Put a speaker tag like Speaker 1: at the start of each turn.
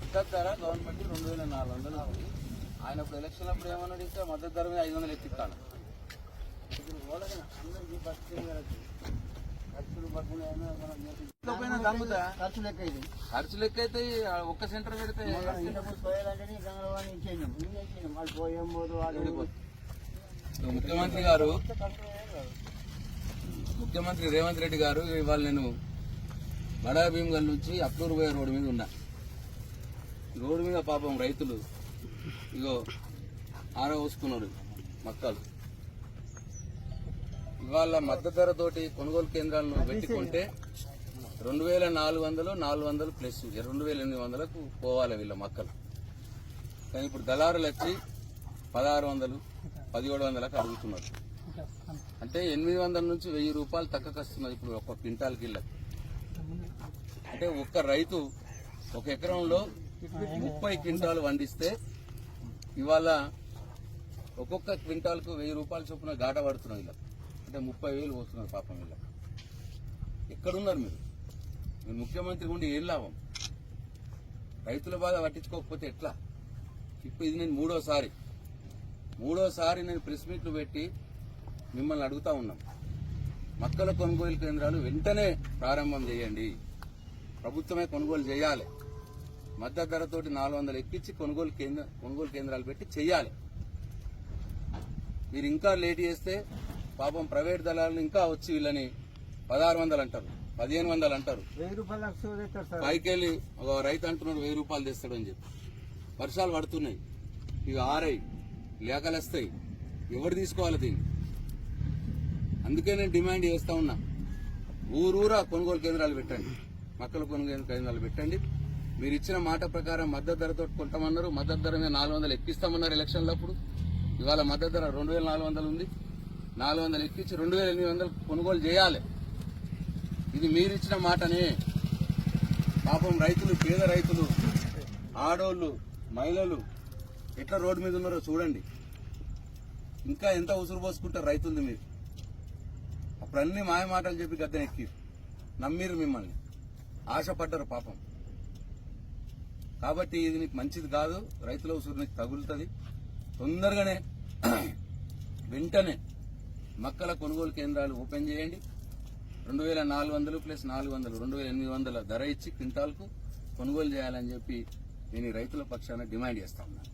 Speaker 1: మద్దతు ధర గవర్నమెంట్ రెండు వేల నాలుగు వందలు. ఆయన ఇప్పుడు ఎలక్షన్ అప్పుడు ఏమన్నాడు ఇంకా మద్దతు ధర మీద ఐదు వందలు తగ్గుతా?
Speaker 2: ఖర్చు లెక్క ఇది
Speaker 1: ఖర్చు లెక్క అయితే ఒక్క సెంటర్ పెడితే ముఖ్యమంత్రి గారు ముఖ్యమంత్రి రేవంత్ రెడ్డి గారు ఇవాళ నేను బడా భీమ్గల్ నుంచి అప్లూరు పోయే రోడ్డు మీద ఉన్నా. రోడ్డు మీద పాపం రైతులు ఇగో ఆర పోసుకున్నారు మక్కలు. ఇవాళ మద్దతు ధరతోటి కొనుగోలు కేంద్రాలను పెట్టుకుంటే రెండు వేల నాలుగు వందలు నాలుగు వందలు ప్లస్ రెండు వేల ఎనిమిది వందలకు పోవాలి వీళ్ళ మక్కలు. కానీ ఇప్పుడు దళారులు వచ్చి పదహారు వందలు పదిహేడు వందలకు అడుగుతున్నారు. అంటే ఎనిమిది వందల నుంచి వెయ్యి రూపాయలు వస్తున్నది ఇప్పుడు ఒక క్వింటాల్ కిళ్ళకి. అంటే ఒక్క రైతు ఒక ఎకరంలో ముప్పై క్వింటాలు వండిస్తే ఇవాళ ఒక్కొక్క క్వింటాల్కు వెయ్యి రూపాయల చొప్పున గాట పడుతున్నాయి ఇలా. అంటే ముప్పై వేలు పోతున్నారు పాపం ఇలా. ఎక్కడున్నారు మీరు? మీరు ముఖ్యమంత్రి ఉండి ఏం లాభం? రైతుల బాధ పట్టించుకోకపోతే ఎట్లా? ఇప్పుడు ఇది నేను మూడోసారి. మూడోసారి నేను ప్రెస్ మీట్లు పెట్టి మిమ్మల్ని అడుగుతా ఉన్నాం. మక్కల కొనుగోలు కేంద్రాలు వెంటనే ప్రారంభం చేయండి. ప్రభుత్వమే కొనుగోలు చేయాలి. మద్దతు ధరతోటి నాలుగు వందలు ఎక్కించి కొనుగోలు కేంద్ర కొనుగోలు కేంద్రాలు పెట్టి చెయ్యాలి మీరు ఇంకా లేట్ చేస్తే పాపం ప్రైవేట్ దళాలు ఇంకా వచ్చి వీళ్ళని పదహారు వందలు అంటారు పదిహేను వందలు అంటారు. పైకెళ్ళి ఒక రైతు అంటున్నాడు వెయ్యి రూపాయలు తెస్తాడు అని చెప్పి. వర్షాలు పడుతున్నాయి. ఇవి ఆరాయి లేఖలు వస్తాయి ఎవరు తీసుకోవాలి దీన్ని? అందుకే నేను డిమాండ్ చేస్తా ఉన్నా. ఊరూరా కొనుగోలు కేంద్రాలు పెట్టండి. మక్కల కొనుగోలు కేంద్రాలు పెట్టండి. మీరు ఇచ్చిన మాట ప్రకారం మద్దతు ధరతో కొంటామన్నారు. మద్దతు ధర మీద నాలుగు వందలు ఎక్కిస్తామన్నారు ఎలక్షన్లప్పుడు ఇవాళ మద్దతు ధర రెండు వేల నాలుగు వందలు ఉంది. నాలుగు వందలు ఎక్కించి రెండు వేల ఎనిమిది వందలు కొనుగోలు చేయాలి. ఇది మీరు ఇచ్చిన మాటనే. పాపం రైతులు పేద రైతులు ఆడోళ్ళు మహిళలు ఎట్లా రోడ్డు మీద ఉన్నారో చూడండి. ఇంకా ఎంత ఉసురు పోసుకుంటారు రైతుంది మీరు. అప్పుడు అన్ని మాయ మాటలు చెప్పి గద్దె ఎక్కి నమ్మిరు మిమ్మల్ని. ఆశపడ్డరు పాపం. కాబట్టి ఇది నీకు మంచిది కాదు రైతుల ఉసురు నీకు తగులుతుంది. తొందరగానే వెంటనే మక్కల కొనుగోలు కేంద్రాలు ఓపెన్ చేయండి. రెండు వేల నాలుగు వందలు ప్లస్ నాలుగు వందలు రెండు వేల ఎనిమిది వందల ధర ఇచ్చి క్వింటాల్కు కొనుగోలు చేయాలని చెప్పి నేను రైతుల పక్షాన డిమాండ్ చేస్తా ఉన్నాను.